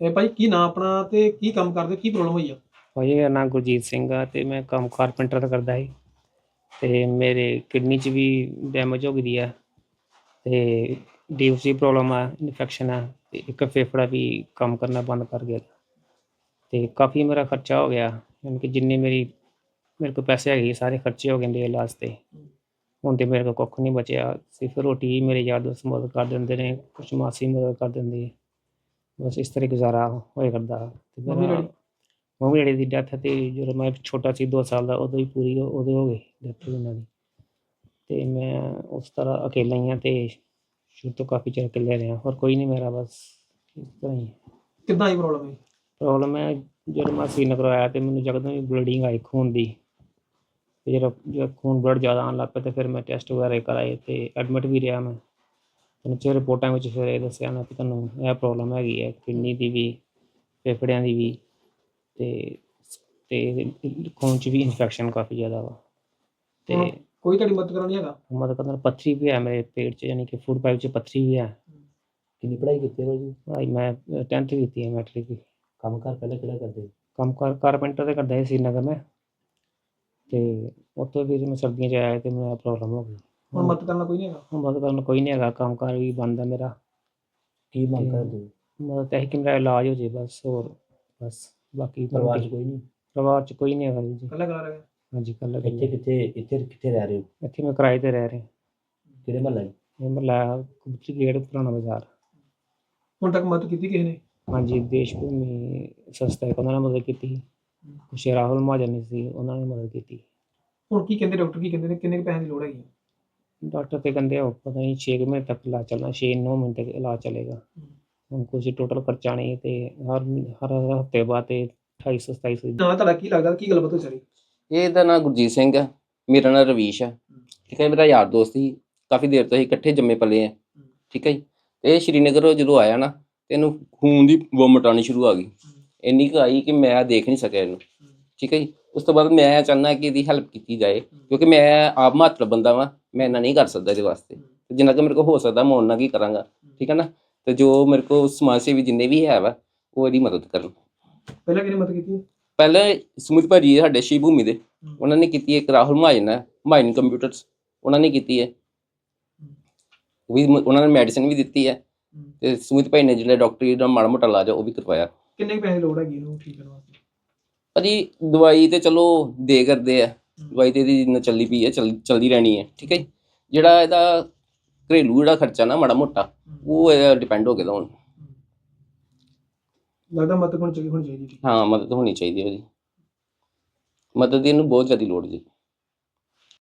ਇਹ ਭਾਈ ਕੀ ਨਾਂ ਆਪਣਾ ਤੇ ਕੀ ਕੰਮ ਕਰਦੇ ਕੀ ਪ੍ਰੋਬਲਮ ਹੋਈ ਆ? ਭਾਜੀ ਮੇਰਾ ਨਾਮ ਗੁਰਜੀਤ ਸਿੰਘ ਆ ਤੇ ਮੈਂ ਕੰਮ ਕਾਰਪੈਂਟਰ ਦਾ ਕਰਦਾ ਸੀ। ਤੇ ਮੇਰੇ ਕਿਡਨੀ 'ਚ ਵੀ ਡੈਮੇਜ ਹੋ ਗਈ ਆ ਤੇ ਡੀਪਸੀ ਪ੍ਰੋਬਲਮ ਆ ਇਨਫੈਕਸ਼ਨ ਆ ਤੇ ਇੱਕ ਫੇਫੜਾ ਵੀ ਕੰਮ ਕਰਨਾ ਬੰਦ ਕਰ ਗਿਆ। ਤੇ ਕਾਫੀ ਮੇਰਾ ਖਰਚਾ ਹੋ ਗਿਆ ਯਾਨੀ ਕਿ ਜਿੰਨੇ ਮੇਰੀ ਮੇਰੇ ਕੋਲ ਪੈਸੇ ਹੈਗੇ ਸੀ, ਸਾਰੇ ਖਰਚੇ ਹੋ ਗਏ ਨੇ ਇਲਾਜ ਤੇ। ਹੁਣ ਤੇ ਮੇਰੇ ਕੋਲ ਕੁੱਖ ਨਹੀਂ ਬਚਿਆ ਸਿਰਫ ਰੋਟੀ ਹੀ ਮੇਰੇ ਯਾਰ ਦੋਸਤ ਮਦਦ ਕਰ ਦਿੰਦੇ ਨੇ ਕੁਛ ਮਾਸੀ ਮਦਦ ਕਰ ਦਿੰਦੀ ਹੈ ਬਸ ਇਸ ਤਰ੍ਹਾਂ ਗੁਜ਼ਾਰਾ ਹੋਏ ਕਰਦਾ ਤੇ ਮੰਮੀ ਮੇਰਾ- ਡੈਡੀ? ਮੰਮੀ ਡੈਡੀ ਦੀ ਡੈਥ ਤੇ ਜਦੋਂ ਮੈਂ ਛੋਟਾ ਸੀ 2 ਸਾਲ ਦਾ ਉਦੋਂ ਹੀ ਪੂਰੀ ਹੋ- ਉਦੋਂ ਹੋ ਗਈ ਡੈਥ ਉਹਨਾਂ ਦੀ। ਤੇ ਮੈਂ ਉਸ ਤਰ੍ਹਾਂ ਅਕੇਲਾ ਹੀ ਹਾਂ ਤੇ ਸ਼ੁਰੂ ਤੋਂ ਕਾਫੀ ਚਿਰ ਇਕੱਲੇ ਰਿਹਾ। ਹੋਰ ਕੋਈ ਨਹੀਂ ਮੇਰਾ ਬਸ ਇਸ ਤਰ੍ਹਾਂ ਹੀ। ਕਿੱਦਾਂ ਆਈ ਪ੍ਰੋਬਲਮ ਹੈ ਪ੍ਰੋਬਲਮ ਹੈ ਜਦੋਂ ਮੈਂ শ্রীਨਗਰ ਆਇਆ ਤੇ ਮੈਨੂੰ ਜਗਦੋਂ ਹੀ ਬਲੀਡਿੰਗ ਆਈ ਖੂਨ ਦੀ ਤੇ ਜਦੋਂ ਜਦੋਂ ਖੂਨ ਬਲੱਡ ਜ਼ਿਆਦਾ ਆਉਣ ਲੱਗ ਪਿਆ ਤੇ ਫਿਰ ਮੈਂ ਟੈਸਟ ਵਗੈਰਾ ਕਰਾਏ ਤੇ ਐਡਮਿਟ ਵੀ ਰਿਹਾ ਮੈਂ। ਚ ਰਿਪੋਰਟਾਂ ਵਿੱਚ ਫਿਰ ਇਹ ਦੱਸਿਆ ਨਾ ਕਿ ਤੁਹਾਨੂੰ ਇਹ ਪ੍ਰੋਬਲਮ ਹੈਗੀ ਹੈ ਕਿਡਨੀ ਦੀ ਵੀ ਫੇਫੜਿਆਂ ਦੀ ਵੀ ਤੇ ਤੇ ਖੂਨ ਚ ਵੀ ਇਨਫੈਕਸ਼ਨ ਕਾਫੀ ਜ਼ਿਆਦਾ ਵਾ। ਤੇ ਕੋਈ ਤੁਹਾਡੀ ਮਦਦ ਕਰਨ ਨਹੀਂ ਹੈਗਾ? ਮਤਲਬ ਕਹਿੰਦਾ ਪੱਥਰੀ ਵੀ ਹੈ ਮੇਰੇ ਪੇਟ 'ਚ ਯਾਨੀ ਕਿ ਫੂਡ ਪਾਈਪ 'ਚ ਪੱਥਰੀ ਵੀ ਹੈ। ਕਿੰਨੀ ਪੜ੍ਹਾਈ ਕੀਤੀ ਹੈ ਜੀ ਭਾਈ ਮੈਂ 10th ਕੀਤੀ ਹੈ ਮੈਟ੍ਰਿਕ ਦੀ। ਕੰਮ ਕਾਰ ਪਹਿਲਾਂ ਕਿਹੜਾ ਕਰਦੇ? ਕੰਮ ਕਾਰ ਕਾਰਪੈਂਟਰ ਦੇ ਕਰਦਾ ਸੀ শ্রীਨਗਰ ਮੈਂ। ਤੇ ਉੱਥੋਂ ਫਿਰ ਮੈਂ ਸਰਦੀਆਂ 'ਚ ਆਇਆ ਤੇ ਮੇਰਾ ਪ੍ਰੋਬਲਮ ਹੋ ਗਈ ਹੁਣ ਮਦਦ ਕਰਨ ਕੋਈ ਨਹੀਂ ਹੈਗਾ। ਹੁਣ ਮਦਦ ਕਰਨ ਕੋਈ ਨਹੀਂ ਹੈਗਾ ਕੰਮ ਕਾਰ ਵੀ ਬੰਦ ਹੈ ਮੇਰਾ। ਕੀ ਮੰਗ ਕਰਦੇ ਹੋ? ਮਦਦ ਇਹ ਕਿ ਮੇਰਾ ਇਲਾਜ ਹੋ ਜੇ ਬਸ ਹੋਰ ਬਸ ਬਾਕੀ ਪਰਿਵਾਰ 'ਚ ਕੋਈ ਨਹੀਂ? ਪਰਿਵਾਰ 'ਚ ਕੋਈ ਨਹੀਂ ਹੈਗਾ ਜੀ। ਕੱਲਾ ਕਰਾ ਰਿਹਾ ਹਾਂਜੀ ਕੱਲ ਇੱਥੇ ਕਿੱਥੇ ਇੱਥੇ ਕਿੱਥੇ ਰਹਿ ਰਹੇ ਹੋ? ਇੱਥੇ ਮੈਂ ਕਿਰਾਏ ਤੇ ਰਹਿ ਰਿਹਾ। ਕਿਹੜੇ ਮਹੱਲਾ? ਜੀ ਇਹ ਮਹੱਲਾ ਕਬੂਤਰੀ ਗੇਟ ਪੁਰਾਣਾ ਬਾਜ਼ਾਰ। ਹੁਣ ਤੱਕ ਮਦਦ ਕੀਤੀ ਕਿਸੇ ਨੇ? ਹਾਂਜੀ ਦੇਸ਼ ਭੂਮੀ ਸੰਸਥਾ ਇੱਕ ਉਹਨਾਂ ਨੇ ਮਦਦ ਕੀਤੀ। ਕੁਛ ਰਾਹੁਲ ਮਹਾਜਨ ਸੀ ਉਹਨਾਂ ਨੇ ਮਦਦ ਕੀਤੀ। ਹੁਣ ਕੀ ਕਹਿੰਦੇ ਡਾਕਟਰ ਕੀ ਕਹਿੰਦੇ ਨੇ? ਕਿੰਨੇ ਕੁ ਪੈਸੇ ਦੀ ਲੋੜ ਹੈਗੀ? ਡਾਕਟਰ ਤੇ ਕਹਿੰਦੇ ਉਹ ਪਤਾ ਨਹੀਂ 6 ਮਹੀਨੇ ਤੱਕ ਇਲਾਜ ਚੱਲਣਾ 6-9 ਮਹੀਨੇ ਤੱਕ ਇਲਾਜ ਚੱਲੇਗਾ। ਹੁਣ ਕੁਝ ਟੋਟਲ ਖਰਚਾ ਨਹੀਂ ਤੇ ਹਰ ਮਹੀ- ਹਰ ਹਫ਼ਤੇ ਬਾਅਦ ਤੇ 2800 2700 ਨਾ ਤੁਹਾਡਾ ਕੀ ਲੱਗਦਾ ਕੀ ਗੱਲਬਾਤ ਹੋਈ ਸਾਰੀ? ਇਹਦਾ ਨਾਂ ਗੁਰਜੀਤ ਸਿੰਘ ਹੈ। ਮੇਰਾ ਨਾਂ ਰਵੀਸ਼ ਹੈ। ਠੀਕ ਹੈ ਮੇਰਾ ਯਾਰ ਦੋਸਤ ਸੀ। ਕਾਫੀ ਦੇਰ ਤੋਂ ਅਸੀਂ ਇਕੱਠੇ ਜੰਮੇ ਪਲੇ ਆ ਠੀਕ ਹੈ ਜੀ। ਤੇ ਇਹ ਸ਼੍ਰੀਨਗਰ ਜਦੋਂ ਆਇਆ ਨਾ ਤੇ ਇਹਨੂੰ ਖੂਨ ਦੀ ਵੋਮਟ ਆਉਣੀ ਸ਼ੁਰੂ ਆ ਗਈ। ਇੰਨੀ ਕੁ ਆਈ ਕਿ ਮੈਂ ਦੇਖ ਨਹੀਂ ਸਕਿਆ ਇਹਨੂੰ। ਠੀਕ ਹੈ ਜੀ। ਉਸ ਤੋਂ ਬਾਅਦ ਮੈਂ ਚਾਹੁੰਦਾ ਕਿ ਇਹਦੀ ਹੈਲਪ ਕੀਤੀ ਜਾਏ ਕਿਉਂਕਿ ਮੈਂ ਆਪ ਮਾਤਰ ਬੰਦਾ ਵਾਂ ਮੈਂ ਇੰਨਾ ਨਹੀਂ ਕਰ ਸਕਦਾ ਇਹਦੇ ਵਾਸਤੇ। ਤੇ ਜਿੰਨਾ ਕਿ ਮੇਰੇ ਕੋਲ ਹੋ ਸਕਦਾ ਮੈਂ ਉਹਨਾਂ ਕੀ ਕਰਾਂਗਾ ਠੀਕ ਹੈ ਨਾ? ਤੇ ਜੋ ਮੇਰੇ ਕੋਲ ਸਮਾਜ ਸੇਵੀ ਜਿੰਨੇ ਵੀ ਹੈ ਵਾ ਉਹ ਇਹਦੀ ਮਦਦ ਕਰਨ। ਪਹਿਲਾਂ ਕਿਹਨੇ ਮਦਦ ਕੀਤੀ? ਪਹਿਲਾਂ ਸਮੂਤ ਭਾਜੀ ਸਾਡੇ ਸ਼ਿਵ ਭੂਮੀ ਦੇ ਉਹਨਾਂ ਨੇ ਕੀਤੀ ਇੱਕ ਰਾਹੁਲ ਮਹਾਜਨ ਹੈ ਮਹਾਜਨ ਕੰਪਿਊਟਰਸ ਉਹਨਾਂ ਨੇ ਕੀਤੀ ਹੈ ਉਹ ਵੀ ਉਹਨਾਂ ਨੇ ਮੈਡੀਸਿਨ ਵੀ ਦਿੱਤੀ ਹੈ ਤੇ ਸੁਮਿਤ ਭਾਈ ਨੇ ਜਿਹੜਾ ਡਾਕਟਰੀ ਦਾ ਮਾੜਾ ਮੋਟਾ ਇਲਾਜ ਉਹ ਵੀ ਕਰਵਾਇਆ। ਕਿੰਨੇ ਪੈਸੇ ਲੋੜ ਹੈਗੀ ਇਹਨੂੰ ਠੀਕ ਕਰਨ ਵਾਸਤੇ? ਭਾਜੀ ਦਵਾਈ ਤੇ ਚਲੋ ਦੇ ਕਰਦੇ ਆ। ਦਵਾਈ ਤੇ ਇਹਦੀ ਜਿੰਨਾ ਚੱਲੀ ਪਈ ਹੈ ਚੱਲ ਚਲਦੀ ਰਹਿਣੀ ਹੈ ਠੀਕ ਹੈ ਜੀ। ਜਿਹੜਾ ਇਹਦਾ ਘਰੇਲੂ ਜਿਹੜਾ ਖਰਚਾ ਨਾ ਮਾੜਾ ਮੋਟਾ ਉਹ ਇਹਦਾ ਡਿਪੈਂਡ ਹੋ ਗਿਆ ਹੁਣ ਲੱਗਦਾ ਮਦਦ ਹੋਣੀ ਚਾਹੀਦੀ ਹੋਣੀ ਚਾਹੀਦੀ। ਹਾਂ ਮਦਦ ਹੋਣੀ ਚਾਹੀਦੀ ਹੈ ਉਹਦੀ। ਮਦਦ ਦੀ ਇਹਨੂੰ ਬਹੁਤ ਜ਼ਿਆਦਾ ਲੋੜ ਜੀ।